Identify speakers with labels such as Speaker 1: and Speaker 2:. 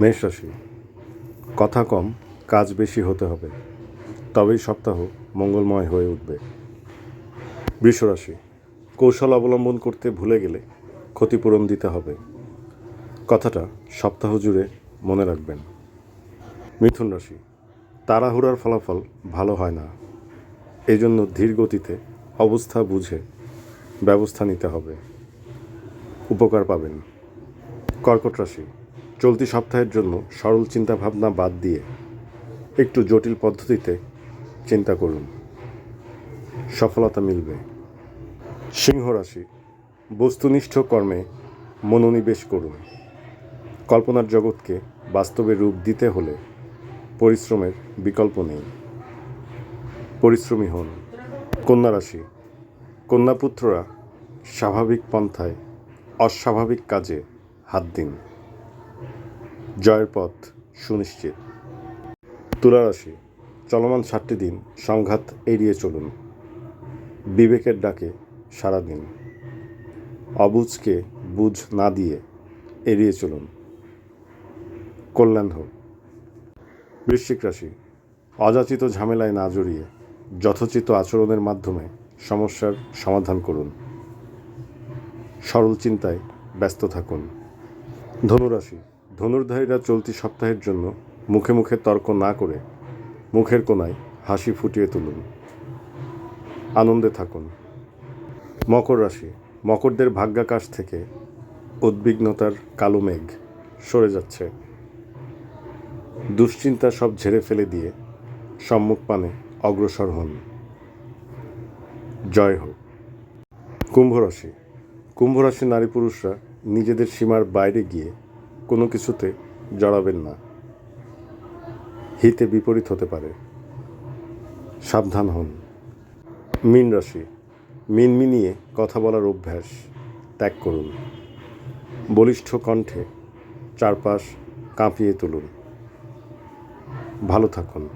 Speaker 1: মেষ রাশি। কথা কম, কাজ বেশি হতে হবে। তবেই সপ্তাহ মঙ্গলময় হয়ে উঠবে। বৃষ রাশি, কৌশল অবলম্বন করতে ভুলে গেলে ক্ষতিপূরণ দিতে হবে। কথাটা সপ্তাহ জুড়ে মনে রাখবেন। মিথুন রাশি, তাড়াহুড়ার ফলাফল ভালো হয় না। এই জন্য ধীর গতিতে অবস্থা বুঝে ব্যবস্থা নিতে হবে। উপকার পাবেন। কর্কট রাশি চলতি সপ্তাহের জন্য সরল চিন্তাভাবনা বাদ দিয়ে একটু জটিল পদ্ধতিতে চিন্তা করুন। সফলতা মিলবে। সিংহ রাশি, বস্তুনিষ্ঠ কর্মে মনোনিবেশ করুন। কল্পনার জগৎকে বাস্তবে রূপ দিতে হলে পরিশ্রমের বিকল্প নেই। পরিশ্রমী হন। কন্যা রাশি কন্যাপুত্ররা স্বাভাবিক পন্থায় অস্বাভাবিক কাজে হাত দিন। জয়ের পথ সুনিশ্চিত। তুলা রাশি চলমান সাতটি দিন সংঘাত এড়িয়ে চলুন। বিবেকের ডাকে সারা দিন। অবুঝকে বুঝ না দিয়ে এড়িয়ে চলুন। কল্যাণ হোক। বৃশ্চিক রাশি, অযাচিত ঝামেলায় না জড়িয়ে যথোচিত আচরণের মাধ্যমে সমস্যার সমাধান করুন। সরল চিন্তায় ব্যস্ত থাকুন। ধনুরাশি। ধনুর্ধারীরা চলতি সপ্তাহের জন্য মুখে মুখে তর্ক না করে মুখের কোনায় হাসি ফুটিয়ে তুলুন। আনন্দে থাকুন। মকর রাশি। মকরদের ভাগ্যাকাশ থেকে উদ্বিগ্নতার কালো মেঘ সরে যাচ্ছে। দুশ্চিন্তা সব ঝেড়ে ফেলে দিয়ে সম্মুখ পানে অগ্রসর হন। জয় হোক। কুম্ভ রাশি। কুম্ভ রাশির নারী পুরুষরা নিজেদের সীমার বাইরে গিয়ে কোনো কিছুতে জড়াবেন না। হিতে বিপরীত হতে পারে। সাবধান হন। মীন রাশি, মিনমিনিয়ে কথা বলার অভ্যাস ত্যাগ করুন। বলিষ্ঠ কণ্ঠে চারপাশ কাঁপিয়ে তুলুন। ভালো থাকুন।